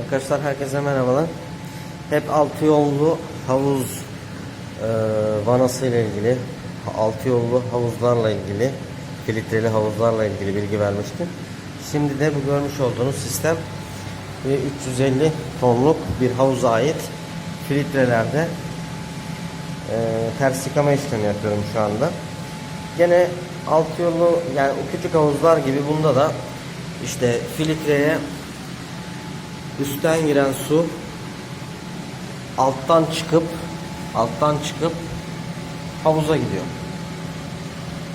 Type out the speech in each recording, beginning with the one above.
Arkadaşlar herkese merhabalar. Hep altı yollu havuz e, vanası ile ilgili, altı yollu havuzlarla ilgili, filtreli havuzlarla ilgili bilgi vermiştim. Şimdi de bu görmüş olduğunuz sistem ve 350 tonluk bir havuza ait filtrelerde e, ters yıkama işlemi yapıyorum şu anda. Gene alt yolu yani o küçük havuzlar gibi bunda da işte filtreye üstten giren su alttan çıkıp alttan çıkıp havuza gidiyor.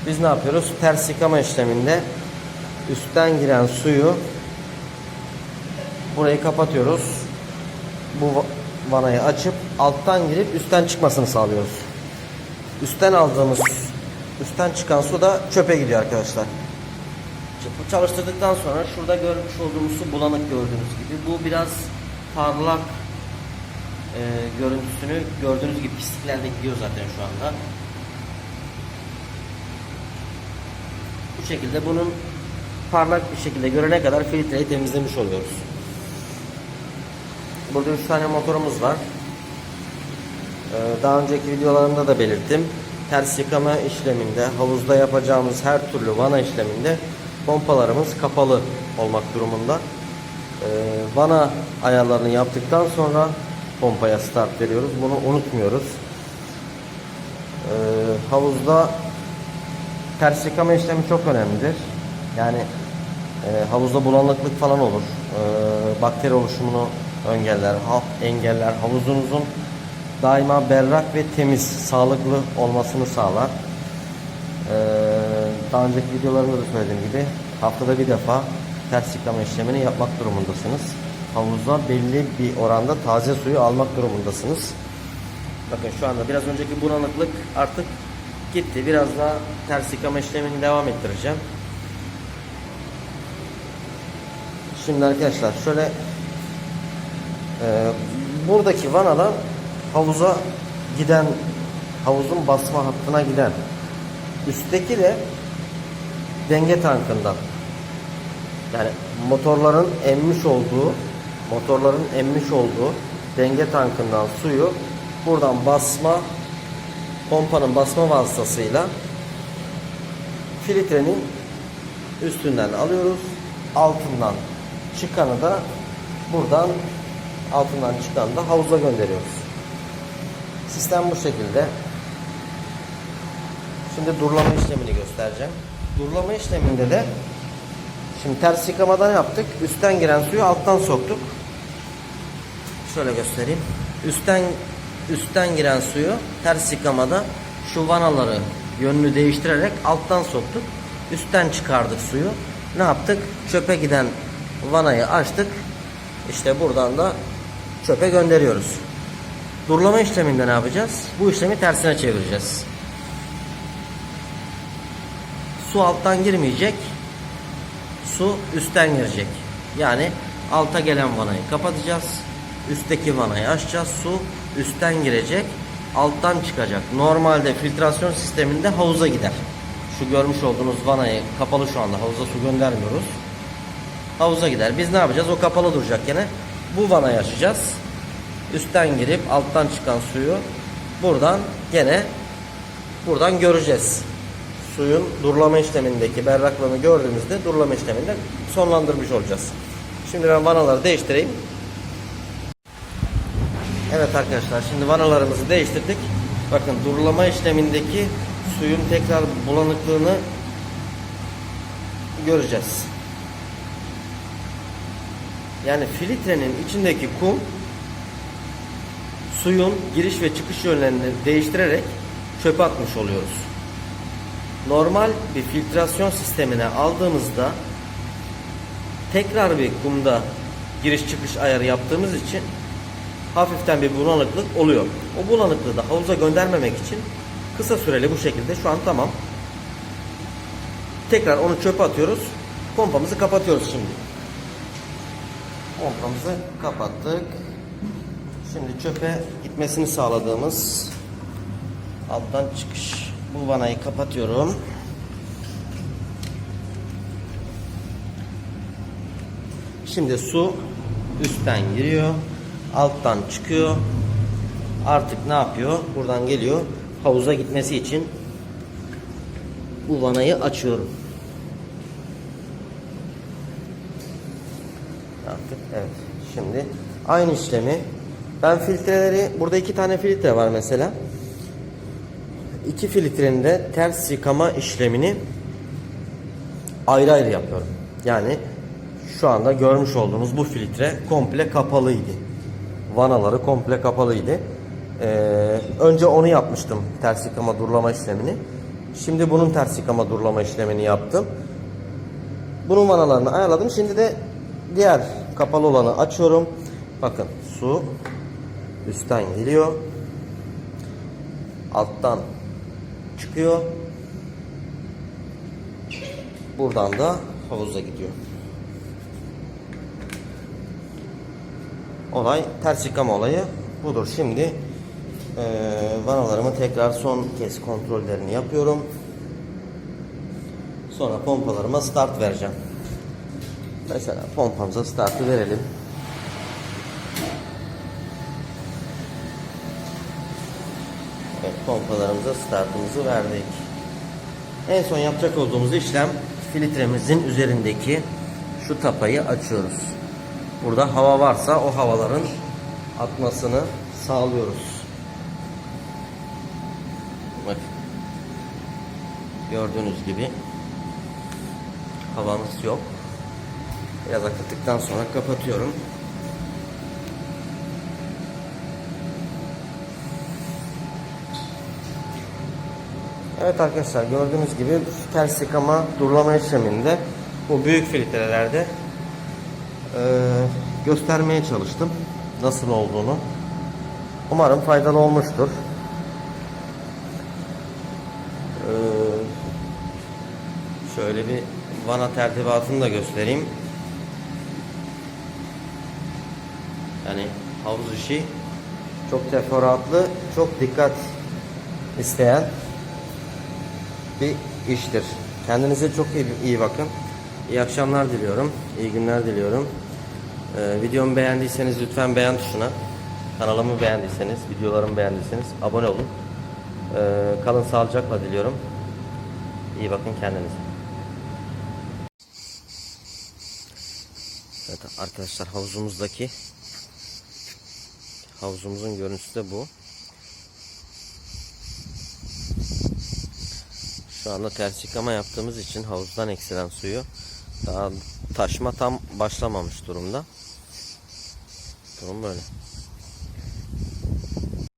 Biz ne yapıyoruz? Ters yıkama işleminde üstten giren suyu burayı kapatıyoruz. Bu va- vanayı açıp alttan girip üstten çıkmasını sağlıyoruz. Üstten aldığımız üstten çıkan su da çöpe gidiyor arkadaşlar. Çalıştırdıktan sonra şurada görmüş olduğumuz su bulanık gördüğünüz gibi. Bu biraz parlak e, görüntüsünü gördüğünüz gibi pisliklerle gidiyor zaten şu anda. Bu şekilde bunun parlak bir şekilde görene kadar filtreyi temizlemiş oluyoruz. Burada 3 tane motorumuz var. Ee, Daha önceki videolarımda da belirttim. Ters yıkama işleminde, havuzda yapacağımız her türlü vana işleminde pompalarımız kapalı olmak durumunda. Ee, Vana ayarlarını yaptıktan sonra pompaya start veriyoruz. Bunu unutmuyoruz. Ee, Havuzda ters yıkama işlemi çok önemlidir. Yani e, havuzda bulanıklık falan olur. Ee, bakteri oluşumunu engeller, ha, engeller. Havuzunuzun daima berrak ve temiz, sağlıklı olmasını sağlar. Ee, daha önceki videolarımda da söylediğim gibi haftada bir defa ters yıkama işlemini yapmak durumundasınız. Havuza belli bir oranda taze suyu almak durumundasınız. Bakın şu anda biraz önceki bulanıklık artık gitti. Biraz daha ters yıkama işlemini devam ettireceğim. Şimdi arkadaşlar şöyle e, buradaki vanadan havuza giden havuzun basma hattına giden üstteki de denge tankından yani motorların emmiş olduğu motorların emmiş olduğu denge tankından suyu buradan basma pompanın basma vasıtasıyla filtrenin üstünden alıyoruz. Altından çıkanı da buradan altından çıkanı da havuza gönderiyoruz. Sistem bu şekilde. Şimdi durulama işlemini göstereceğim. Durulama işleminde de şimdi ters yıkamadan yaptık. Üstten giren suyu alttan soktuk. Şöyle göstereyim. Üstten üstten giren suyu ters yıkamada şu vanaları yönünü değiştirerek alttan soktuk. Üstten çıkardık suyu. Ne yaptık? Çöpe giden vanayı açtık. İşte buradan da çöpe gönderiyoruz. Durulama işleminde ne yapacağız? Bu işlemi tersine çevireceğiz. Su alttan girmeyecek. Su üstten girecek. Yani alta gelen vanayı kapatacağız. Üstteki vanayı açacağız. Su üstten girecek. Alttan çıkacak. Normalde filtrasyon sisteminde havuza gider. Şu görmüş olduğunuz vanayı kapalı şu anda. Havuza su göndermiyoruz. Havuza gider. Biz ne yapacağız? O kapalı duracak gene. Bu vanayı açacağız. Üstten girip alttan çıkan suyu buradan gene buradan göreceğiz. Suyun durulama işlemindeki berraklığını gördüğümüzde durulama işleminde sonlandırmış olacağız. Şimdi ben vanaları değiştireyim. Evet arkadaşlar şimdi vanalarımızı değiştirdik. Bakın durulama işlemindeki suyun tekrar bulanıklığını göreceğiz. Yani filtrenin içindeki kum suyun giriş ve çıkış yönlerini değiştirerek çöpe atmış oluyoruz. Normal bir filtrasyon sistemine aldığımızda tekrar bir kumda giriş çıkış ayarı yaptığımız için hafiften bir bulanıklık oluyor. O bulanıklığı da havuza göndermemek için kısa süreli bu şekilde şu an tamam. Tekrar onu çöpe atıyoruz. Pompamızı kapatıyoruz şimdi. Pompamızı kapattık. Şimdi çöpe gitmesini sağladığımız alttan çıkış bu vanayı kapatıyorum. Şimdi su üstten giriyor. Alttan çıkıyor. Artık ne yapıyor? Buradan geliyor. Havuza gitmesi için bu vanayı açıyorum. Artık evet. Şimdi aynı işlemi ben filtreleri burada iki tane filtre var mesela. İki filtrenin de ters yıkama işlemini ayrı ayrı yapıyorum. Yani şu anda görmüş olduğunuz bu filtre komple kapalıydı. Vanaları komple kapalıydı. Ee, önce onu yapmıştım ters yıkama durulama işlemini. Şimdi bunun ters yıkama durulama işlemini yaptım. Bunun vanalarını ayarladım. Şimdi de diğer kapalı olanı açıyorum. Bakın su üstten geliyor. Alttan çıkıyor. Buradan da havuza gidiyor. Olay ters yıkama olayı budur. Şimdi eee vanalarımı tekrar son kez kontrollerini yapıyorum. Sonra pompalarıma start vereceğim. Mesela pompamıza startı verelim. Evet, pompalarımıza startımızı verdik. En son yapacak olduğumuz işlem filtremizin üzerindeki şu tapayı açıyoruz. Burada hava varsa o havaların atmasını sağlıyoruz. Bak. Gördüğünüz gibi havamız yok. Biraz akıttıktan sonra kapatıyorum. Evet arkadaşlar gördüğünüz gibi ters yıkama durulama işleminde bu büyük filtrelerde eee, göstermeye çalıştım nasıl olduğunu. Umarım faydalı olmuştur. Eee, şöyle bir vana tertibatını da göstereyim. Yani havuz işi çok teferruatlı, çok dikkat isteyen bir iştir. Kendinize çok iyi, iyi bakın. İyi akşamlar diliyorum. İyi günler diliyorum. Ee, videomu beğendiyseniz lütfen beğen tuşuna. Kanalımı beğendiyseniz, videolarımı beğendiyseniz abone olun. Ee, kalın sağlıcakla diliyorum. İyi bakın kendinize. Evet arkadaşlar havuzumuzdaki havuzumuzun görüntüsü de bu. Şu anda ters yıkama yaptığımız için havuzdan eksilen suyu daha taşma tam başlamamış durumda. Durum böyle.